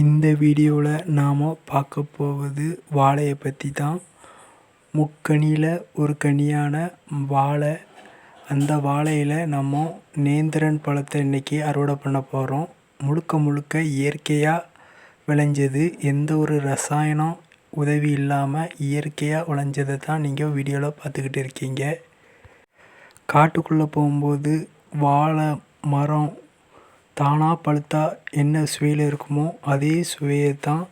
இந்த வீடியோவில் நாம் பார்க்க போவது வாழையை பற்றி தான் முக்கனியில் ஒரு கனியான வாழை. அந்த வாழையில் நம்ம நேந்திரன் பழத்தை இன்றைக்கி அறுவடை பண்ண போகிறோம் முழுக்க முழுக்க இயற்கையாக விளைஞ்சது எந்த ஒரு ரசாயனம் உதவி இல்லாமல் இயற்கையாக விளைஞ்சதை தான் நீங்கள் வீடியோவில் பார்த்துக்கிட்டு இருக்கீங்க. காட்டுக்குள்ளே போகும்போது வாழை மரம் தானாக பழுத்தா என்ன சுவையில் இருக்குமோ அதே சுவையை தான்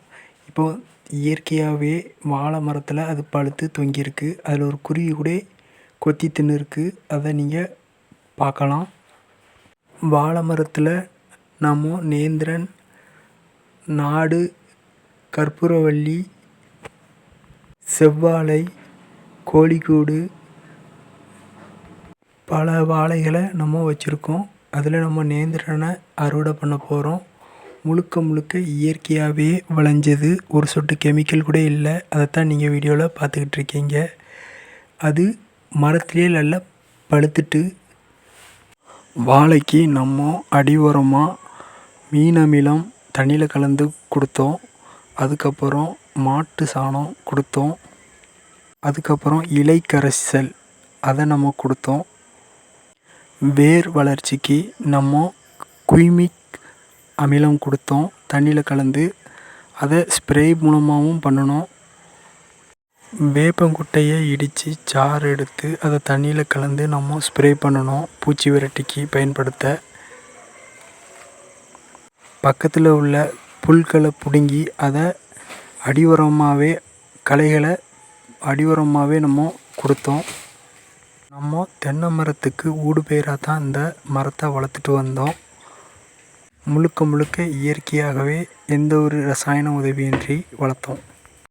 இப்போது இயற்கையாகவே வாழை மரத்தில் அது பழுத்து தொங்கியிருக்கு. அதில் ஒரு குருவி கூட கொத்தி தின்னுருக்கு. அதை நீங்கள் பார்க்கலாம். வாழை மரத்தில் நம்ம நேந்திரன் நாடு கற்பூரவள்ளி செவ்வாழை கோழிக்கூடு பல வாழைகளை நம்ம வச்சுருக்கோம். அதில் நம்ம நேந்திரனை அறுவடை பண்ண போகிறோம். முழுக்க முழுக்க இயற்கையாகவே விளைஞ்சது. ஒரு சொட்டு கெமிக்கல் கூட இல்லை. அதைத்தான் நீங்கள் வீடியோவில் பார்த்துக்கிட்டு இருக்கீங்க. அது மரத்திலே நல்லா பழுத்துட்டு வாழைக்கு நம்ம அடி உரமாக மீன் அமிலம் தண்ணியில் கலந்து கொடுத்தோம். அதுக்கப்புறம் மாட்டு சாணம் கொடுத்தோம். அதுக்கப்புறம் இலை கரைசல் அதை நம்ம கொடுத்தோம். வேர் வளர்ச்சிக்கு நம்ம குயிமிக் அமிலம் கொடுத்தோம். தண்ணியில் கலந்து அதை ஸ்ப்ரே மூலமாகவும் பண்ணினோம் வேப்பங்குட்டையை இடித்து சாறு எடுத்து அதை தண்ணியில் கலந்து நம்ம ஸ்ப்ரே பண்ணணும். பூச்சி விரட்டிக்கு பயன்படுத்த. பக்கத்தில் உள்ள புல்களை பிடுங்கி அதை அடிவரமாகவே களைகளை அடிவரமாகவே நம்ம கொடுத்தோம். நம்ம தென்னை மரத்துக்கு ஊடுபயிராக தான் இந்த மரத்தை வளர்த்துட்டு வந்தோம். முழுக்க முழுக்க இயற்கையாகவே எந்த ஒரு ரசாயன உதவியின்றி வளர்த்தோம்.